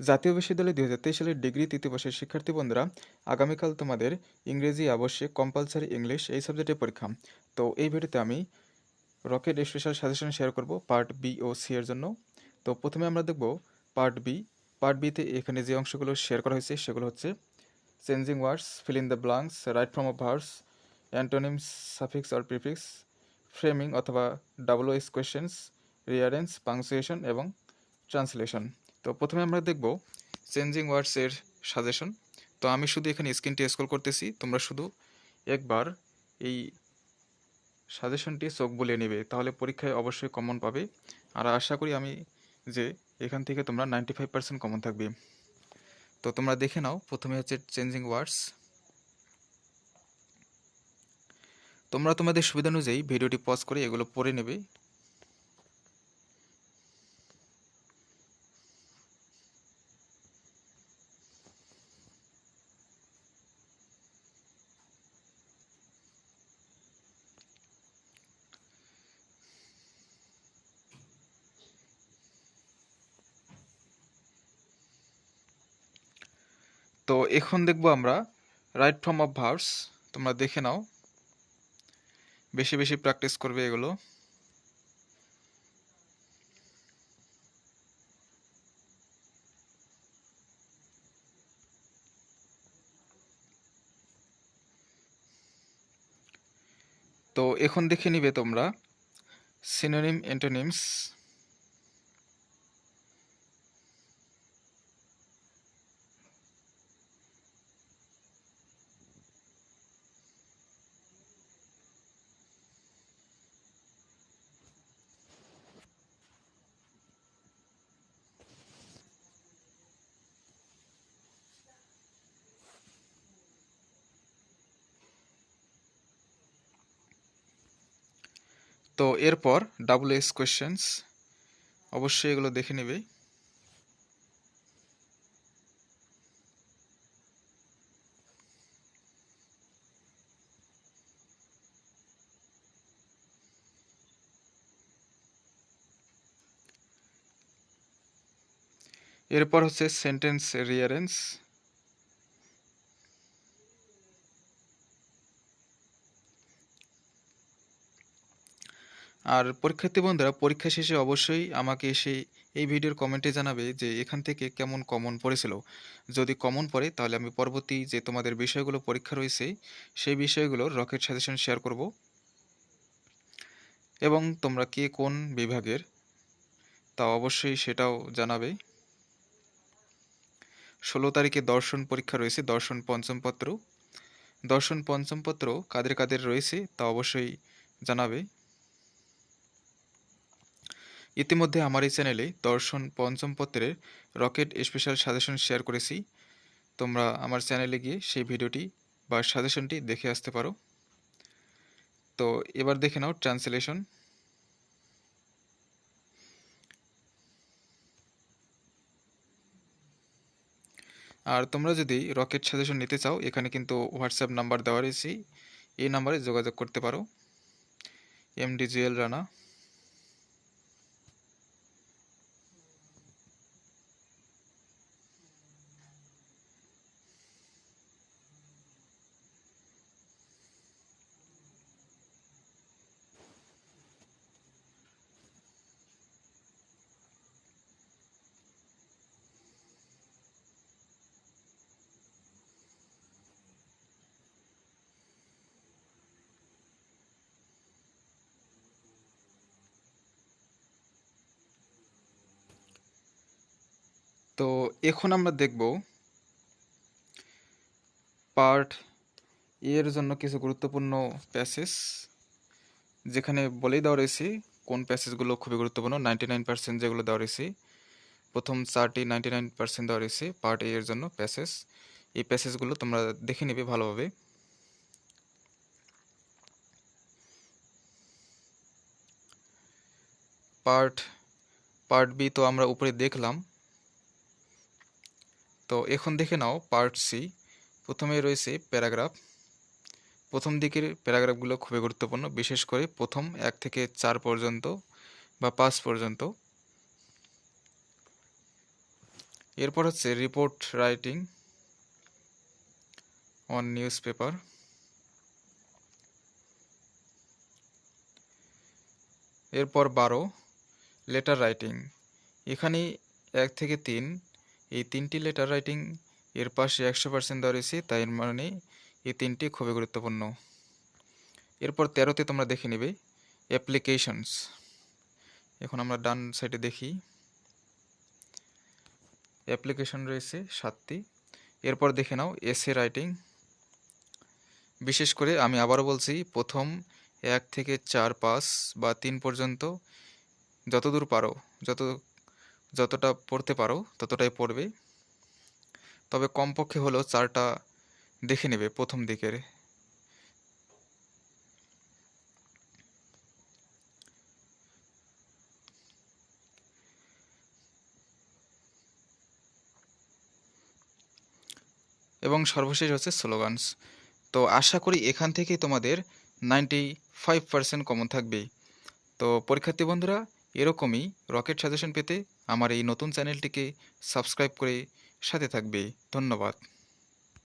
জাতীয় বিশ্ববিদ্যালয় দুই হাজার তেইশ সালের ডিগ্রি তৃতীয় বর্ষের শিক্ষার্থী বন্ধুরা, আগামীকাল তোমাদের ইংরেজি আবশ্যিক কম্পালসারি ইংলিশ এই সাবজেক্টের পরীক্ষা। তো এই ভিডিওতে আমি রকেট স্পেশাল সাজেশন শেয়ার করব পার্ট বি ও সি এর জন্য। তো প্রথমে আমরা দেখব পার্ট বি পার্ট বিতে এখানে যে অংশগুলো শেয়ার করা হয়েছে সেগুলো হচ্ছে changing words fill in the blanks right form of verbs antonyms suffix or prefix framing অথবা double S questions rearrange punctuation এবং ট্রান্সলেশন তো প্রথমে আমরা দেখব চেঞ্জিং ওয়ার্ডসের সাজেশন তো আমি শুধু এখানে স্ক্রিনটি স্ক্রল করতেছি, তোমরা শুধু একবার এই সাজেশনটি চোখ বলে নেবে, তাহলে পরীক্ষায় অবশ্যই কমন পাবে। আর আশা করি আমি যে এখান থেকে তোমরা নাইনটি ফাইভ পার্সেন্ট কমন থাকবে। তো তোমরা দেখে নাও, প্রথমে হচ্ছে চেঞ্জিং ওয়ার্ডস তোমরা তোমাদের সুবিধা অনুযায়ী ভিডিওটি পজ করে এগুলো পড়ে নেবে। তো এখন দেখব আমরা রাইট ফর্ম অফ ভার্স তোমরা দেখে নাও। বেশি বেশি প্র্যাকটিস করবে এগুলো। তো এখন দেখে নিবে তোমরা সিনোনিম অ্যান্টোনিমস তো এরপর ডাবল এস কোয়েশ্চেন্স অবশ্যই এগুলো দেখে নেবে। এরপর হচ্ছে সেন্টেন্স রিয়ারেন্স আর পরীক্ষার্থী বন্ধুরা, পরীক্ষা শেষে অবশ্যই আমাকে এসে এই ভিডিওর কমেন্টে জানাবে যে এখান থেকে কেমন কমন পড়েছিল। যদি কমন পড়ে, তাহলে আমি পরবর্তী যে তোমাদের বিষয়গুলো পরীক্ষা রয়েছে, সেই বিষয়গুলোর রকেট সাজেশন শেয়ার করব। এবং তোমরা কে কোন বিভাগের, তা অবশ্যই সেটাও জানাবে। ষোলো তারিখে দর্শন পরীক্ষা রয়েছে, দর্শন পঞ্চম পত্র। দর্শন পঞ্চম পত্র কাদের কাদের রয়েছে, তা অবশ্যই জানাবে। ইতিমধ্যে আমার এই চ্যানেলে দর্শন পঞ্চম পত্রের রকেট স্পেশাল সাজেশন শেয়ার করেছি। তোমরা আমার চ্যানেলে গিয়ে সেই ভিডিওটি বা সাজেশনটি দেখে আসতে পারো। তো এবার দেখে নাও ট্রান্সলেশন। আর তোমরা যদি রকেট সাজেশন নিতে চাও, এখানে কিন্তু হোয়াটসঅ্যাপ নাম্বার দেওয়া রয়েছে। এই নাম্বারে যোগাযোগ করতে পারো। এম এমডিজিএল রানা তো এখন আমরা দেখব পার্ট এর জন্য কিছু গুরুত্বপূর্ণ প্যাসেজ, যেখানে বলেই দেওয়া রয়েছে কোন প্যাসেজগুলো খুবই গুরুত্বপূর্ণ। নাইনটি নাইন পার্সেন্ট যেগুলো দেওয়া রয়েছে, প্রথম চারটি নাইনটি নাইন পার্সেন্ট দেওয়া রয়েছে পার্ট এর জন্য প্যাসেজ। এই প্যাসেজগুলো তোমরা দেখে নেবে ভালোভাবে। পার্ট পার্ট বি তো আমরা উপরে দেখলাম। তো এখন দেখে নাও পার্ট সি প্রথমে রয়েছে প্যারাগ্রাফ। প্রথম দিকের প্যারাগ্রাফগুলো খুবই গুরুত্বপূর্ণ, বিশেষ করে প্রথম এক থেকে চার পর্যন্ত বা পাঁচ পর্যন্ত। এরপর হচ্ছে report writing on newspaper এরপর বারো লেটার রাইটিং এখানে এক থেকে তিন এই তিনটি লেটার রাইটিং এর পাশে একশো পার্সেন্ট দেওয়া রয়েছে, তাই মানে এই তিনটি খুবই গুরুত্বপূর্ণ। এরপর তেরোতে তোমরা দেখে নেবে অ্যাপ্লিকেশনস এখন আমরা ডান সাইডে দেখি। অ্যাপ্লিকেশন রয়েছে সাতটি। এরপর দেখে নাও এসে রাইটিং বিশেষ করে আমি আবারও বলছি, প্রথম এক থেকে চার পাঁচ বা তিন পর্যন্ত যতদূর পারো, যত যতটা পড়তে পারো, ততটাই পড়বে। তবে কমপক্ষে হলেও চারটা দেখে নেবে প্রথম দিকের। এবং সর্বশেষ হচ্ছে স্লোগানস। তো আশা করি এখান থেকেই তোমাদের নাইনটি ফাইভ পার্সেন্ট কমন থাকবে তো পরীক্ষার্থী বন্ধুরা এরকমই রকেট সাজেশন পেতে আমার এই নতুন চ্যানেলটিকে সাবস্ক্রাইব করে সাথে থাকবে। ধন্যবাদ।